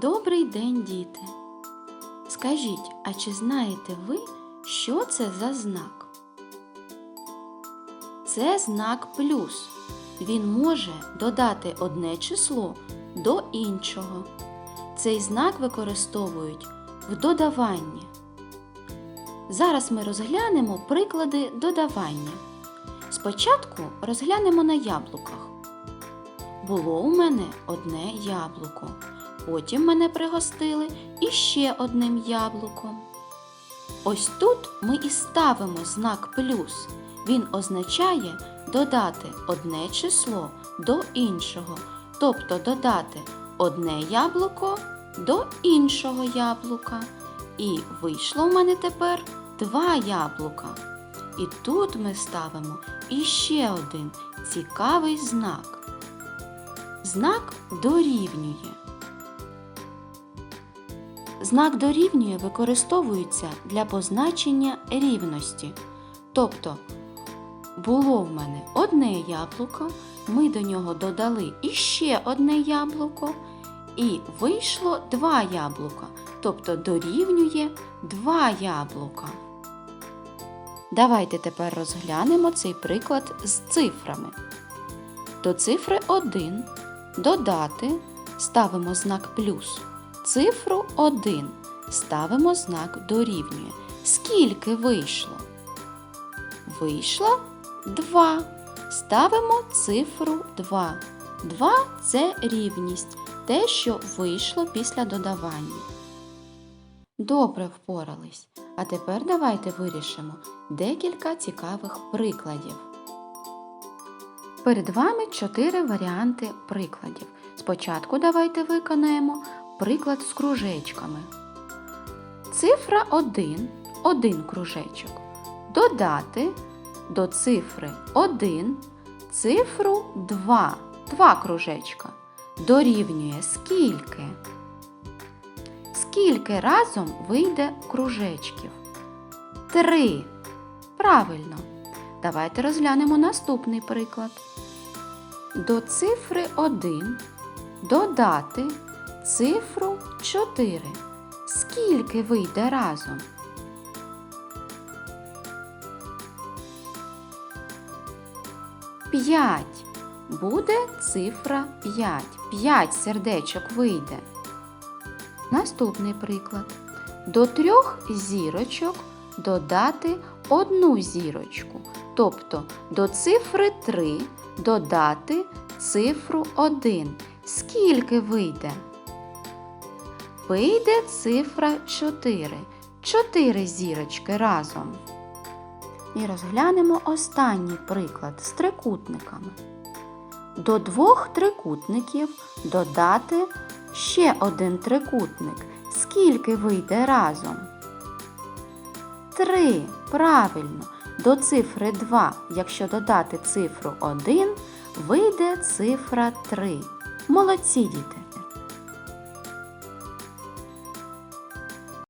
Добрий день, діти! Скажіть, а чи знаєте ви, що це за знак? Це знак плюс. Він може додати одне число до іншого. Цей знак використовують в додаванні. Зараз ми розглянемо приклади додавання. Спочатку розглянемо на яблуках. Було у мене одне яблуко. Потім мене пригостили іще одним яблуком. Ось тут ми і ставимо знак плюс. Він означає додати одне число до іншого, тобто додати одне яблуко до іншого яблука. І вийшло в мене тепер два яблука. І тут ми ставимо іще один цікавий знак. Знак дорівнює. Знак дорівнює використовується для позначення рівності. Тобто було в мене одне яблуко, ми до нього додали іще одне яблуко, і вийшло два яблука, тобто дорівнює два яблука. Давайте тепер розглянемо цей приклад з цифрами. До цифри 1 додати ставимо знак плюс. Цифру 1 ставимо знак дорівнює. Скільки вийшло? Вийшло 2. Ставимо цифру 2. 2 це рівність, те, що вийшло після додавання. Добре впорались. А тепер давайте вирішимо декілька цікавих прикладів. Перед вами чотири варіанти прикладів. Спочатку давайте виконаємо приклад з кружечками. Цифра 1 один кружечок. Додати до цифри 1 цифру 2 два кружечка. Дорівнює скільки? Скільки разом вийде кружечків? Три. Правильно. Давайте розглянемо наступний приклад. До цифри 1 додати цифру 4. Скільки вийде разом? П'ять. Буде цифра 5. 5 сердечок вийде. Наступний приклад. До трьох зірочок додати одну зірочку. Тобто до цифри 3 додати цифру 1. Скільки вийде? Вийде цифра 4. 4 зірочки разом. І розглянемо останній приклад з трикутниками. До двох трикутників додати ще один трикутник. Скільки вийде разом? Три. Правильно. До цифри 2, якщо додати цифру 1, вийде цифра 3. Молодці діти!